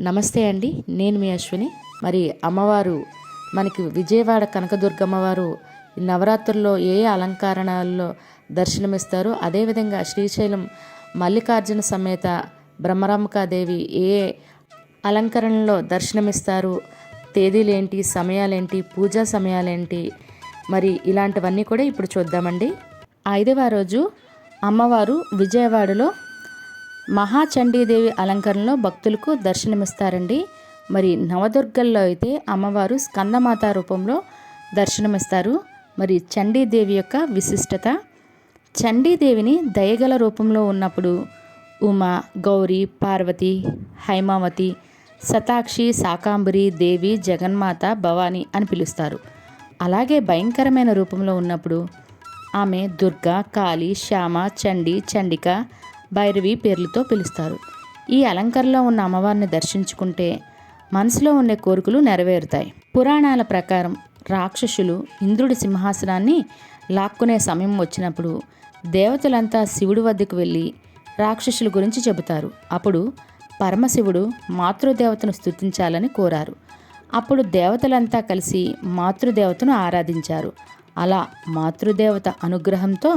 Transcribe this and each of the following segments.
నమస్తే అండి నేను మీ అశ్విని. మరి అమ్మవారు మనకి విజయవాడ కనకదుర్గమ్మవారు ఈ నవరాత్రుల్లో ఏ అలంకరణల్లో దర్శనమిస్తారో అదేవిధంగా శ్రీశైలం మల్లికార్జున సమేత బ్రహ్మరామకాదేవి ఏ అలంకరణలో దర్శనమిస్తారు తేదీలేంటి సమయాలేంటి పూజా సమయాలేంటి మరి ఇలాంటివన్నీ కూడా ఇప్పుడు చూద్దామండి. ఐదవ రోజు అమ్మవారు విజయవాడలో మహాచండీదేవి అలంకరణలో భక్తులకు దర్శనమిస్తారండి. మరి నవదుర్గల్లో అయితే అమ్మవారు స్కందమాత రూపంలో దర్శనమిస్తారు. మరి చండీదేవి యొక్క విశిష్టత చండీదేవిని దయగల రూపంలో ఉన్నప్పుడు ఉమ గౌరీ పార్వతి హైమావతి శతాక్షి శాకాంబరి దేవి జగన్మాత భవాని అని పిలుస్తారు. అలాగే భయంకరమైన రూపంలో ఉన్నప్పుడు ఆమె దుర్గా కాళీ శ్యామ చండి చండిక భైరవి పేర్లతో పిలుస్తారు. ఈ అలంకరలో ఉన్న అమ్మవారిని దర్శించుకుంటే మనసులో ఉండే కోరికలు నెరవేరుతాయి. పురాణాల ప్రకారం రాక్షసులు ఇంద్రుడి సింహాసనాన్ని లాక్కునే సమయం వచ్చినప్పుడు దేవతలంతా శివుడి వద్దకు వెళ్ళి రాక్షసుల గురించి చెబుతారు. అప్పుడు పరమశివుడు మాతృదేవతను స్తుతించాలని కోరారు. అప్పుడు దేవతలంతా కలిసి మాతృదేవతను ఆరాధించారు. అలా మాతృదేవత అనుగ్రహంతో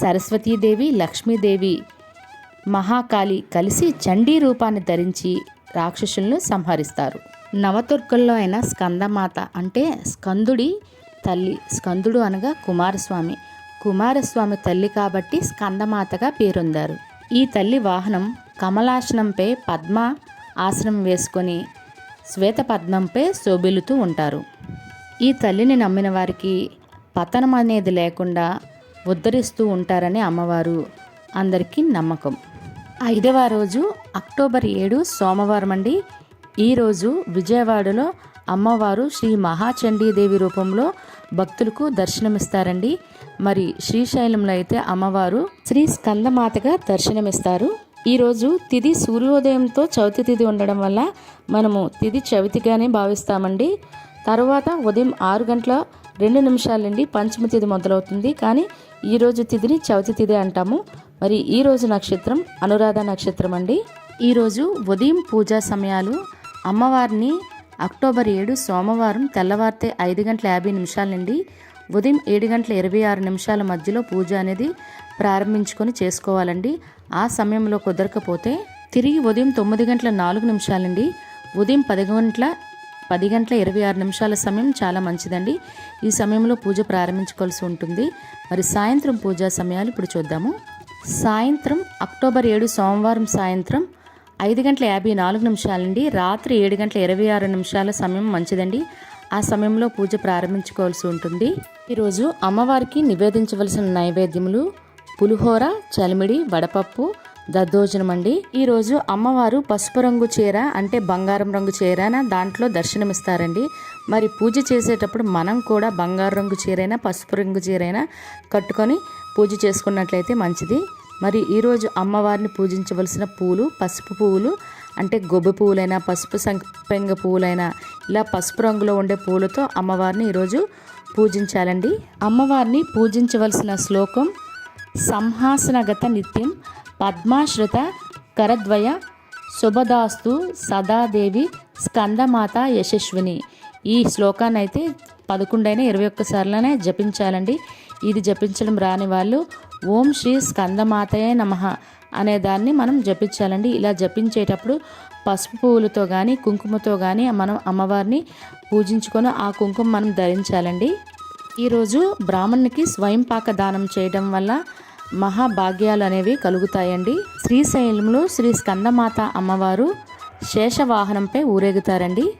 సరస్వతీదేవి లక్ష్మీదేవి మహాకాళి కలిసి చండీ రూపాన్ని ధరించి రాక్షసులను సంహరిస్తారు. నవతుర్కల్లో అయిన స్కందమాత అంటే స్కందుడి తల్లి. స్కందుడు అనగా కుమారస్వామి. కుమారస్వామి తల్లి కాబట్టి స్కందమాతగా పేరొందారు. ఈ తల్లి వాహనం కమలాసనంపై పద్మ ఆసనం వేసుకొని శ్వేత పద్మంపై శోభిల్లుతూ ఉంటారు. ఈ తల్లిని నమ్మిన వారికి పతనం అనేది లేకుండా ఉద్ధరిస్తూ ఉంటారని అమ్మవారు అందరికీ నమ్మకం. ఐదవ రోజు అక్టోబర్ ఏడు సోమవారం అండి. ఈరోజు విజయవాడలో అమ్మవారు శ్రీ మహాచండీదేవి రూపంలో భక్తులకు దర్శనమిస్తారండి. మరి శ్రీశైలంలో అయితే అమ్మవారు శ్రీ స్కందమాతగా దర్శనమిస్తారు. ఈరోజు తిది సూర్యోదయంతో చవితి తిది ఉండడం వల్ల మనము తిది చవితిగానే భావిస్తామండి. తర్వాత ఉదయం ఆరు గంటల రెండు నిమిషాల నుండి పంచమ తిది మొదలవుతుంది. కానీ ఈరోజు తిథిని చవితి తిథి అంటాము. మరి ఈరోజు నక్షత్రం అనురాధ నక్షత్రం అండి. ఈరోజు ఉదయం పూజా సమయాలు. అమ్మవారిని అక్టోబర్ ఏడు సోమవారం తెల్లవారితే ఐదు గంటల యాభై నిమిషాల నుండి ఉదయం ఏడు గంటల ఇరవై ఆరు నిమిషాల మధ్యలో పూజ అనేది ప్రారంభించుకొని చేసుకోవాలండి. ఆ సమయంలో కుదరకపోతే తిరిగి ఉదయం తొమ్మిది గంటల నాలుగు నిమిషాలండి ఉదయం పది గంటల పది గంటల ఇరవై ఆరు నిమిషాల సమయం చాలా మంచిదండి. ఈ సమయంలో పూజ ప్రారంభించుకోవాల్సి ఉంటుంది. మరి సాయంత్రం పూజా సమయాలు ఇప్పుడు చూద్దాము. సాయంత్రం అక్టోబర్ ఏడు సోమవారం సాయంత్రం ఐదు గంటల యాభై నాలుగు నిమిషాలండి. రాత్రి ఏడు గంటల ఇరవై ఆరు నిమిషాల సమయం మంచిదండి. ఆ సమయంలో పూజ ప్రారంభించుకోవాల్సి ఉంటుంది. ఈరోజు అమ్మవారికి నివేదించవలసిన నైవేద్యములు పులిహోర చలిమిడి వడపప్పు దద్దోజనం అండి ఈరోజు అమ్మవారు పసుపు రంగు చీర అంటే బంగారం రంగు చీరన దాంట్లో దర్శనమిస్తారండి. మరి పూజ చేసేటప్పుడు మనం కూడా బంగారు రంగు చీరైనా పసుపు రంగు చీరైనా కట్టుకొని పూజ చేసుకున్నట్లయితే మంచిది. మరి ఈరోజు అమ్మవారిని పూజించవలసిన పూలు పసుపు పువ్వులు అంటే గొబ్బి పువ్వులైనా పసుపు సంపెంగ పువ్వులైనా ఇలా పసుపు రంగులో ఉండే పూలతో అమ్మవారిని ఈరోజు పూజించాలండి. అమ్మవారిని పూజించవలసిన శ్లోకం సంహాసనగత నిత్యం పద్మాశ్రుత కరద్వయ శుభదాస్తు సదాదేవి స్కందమాత యశస్విని. ఈ శ్లోకాన్ని అయితే పదకొండైనా ఇరవై ఒక్క సార్లనే జపించాలండి. ఇది జపించడం రాని వాళ్ళు ఓం శ్రీ స్కందమాతయే నమ అనే దాన్ని మనం జపించాలండి. ఇలా జపించేటప్పుడు పసుపు పువ్వులతో కానీ కుంకుమతో కానీ మనం అమ్మవారిని పూజించుకొని ఆ కుంకుమ మనం ధరించాలండి. ఈరోజు బ్రాహ్మణునికి స్వయం పాక దానం చేయడం వల్ల మహాభాగ్యాలు అనేవి కలుగుతాయండి. శ్రీశైలంలో శ్రీ స్కందమాత అమ్మవారు శేషవాహనంపై ఊరేగుతారండి.